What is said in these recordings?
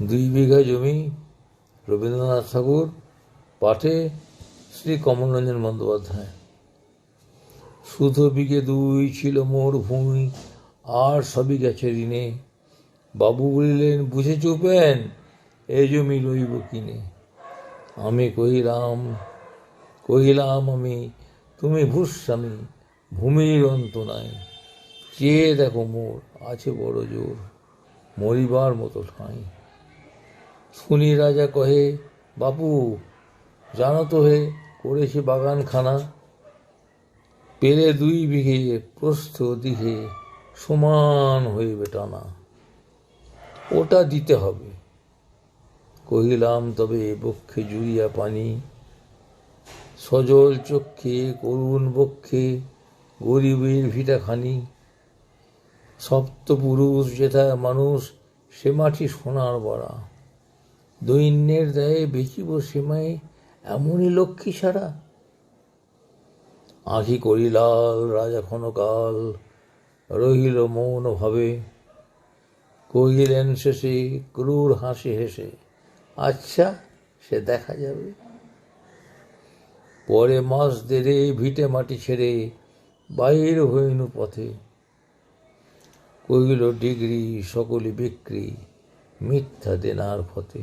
দুই বিঘা জমি রবীন্দ্রনাথ ঠাকুর, পাঠে শ্রী কমলরঞ্জন বন্দ্যোপাধ্যায়। শুধু বিঘে দুই ছিল মোর ভূমি, আর সবই গেছে ঋণে। বাবু বলিলেন বুঝে চুপেন এ জমি লইব কিনে? আমি কহিলাম কহিলাম আমি, তুমি ভূস্বামী ভূমির অন্ত নাই। চেয়ে দেখো মোর, আছে বড় জোর, মরিবার মতো ঠাঁই। শুনি রাজা কহে, বাপু, জানো তো হে, করেছি বাগানখানা। পেলে দুই বিঘে প্রস্থ দিঘে সমান হইবে টানা। ওটা দিতে হবে। কহিলাম, তবে বক্ষে জুড়িয়া পানি। সজল চক্ষে, করুণ বক্ষে, গরিবের ভিটাখানি। সপ্তপুরুষ যেথা মানুষ, সে মাটি সোনার বড়া। দৈন্যের দায়ে বেচিব সেমাই এমনই লক্ষ্মী ছাড়া আঁখি করিলাল রাজা ক্ষণকাল, রহিল মৌন ভাবে। কহিলেন শেষে ক্রূর হাসি হেসে আচ্ছা সে দেখা যাবে। পরে মাস দেড়ে ভিটে মাটি ছেড়ে বাইর হইনু পথে। কহিল, ডিগ্রি সকলে বিক্রি, মিথ্যা দেনার ফতে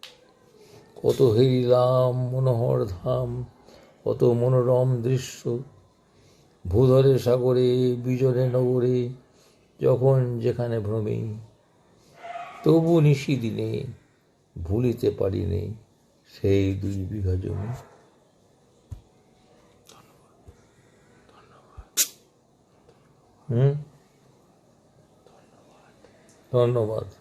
কত হেরিলাম মনোহর ধাম, কত মনোরম দৃশ্য। ভূধরে, সাগরে, বিজনে, নগরে, যখন যেখানে ভ্রমি, তবু নিশি দিনে ভুলিতে পারিনি সেই দুই বিঘা জমি। হুম? ধন্যবাদ।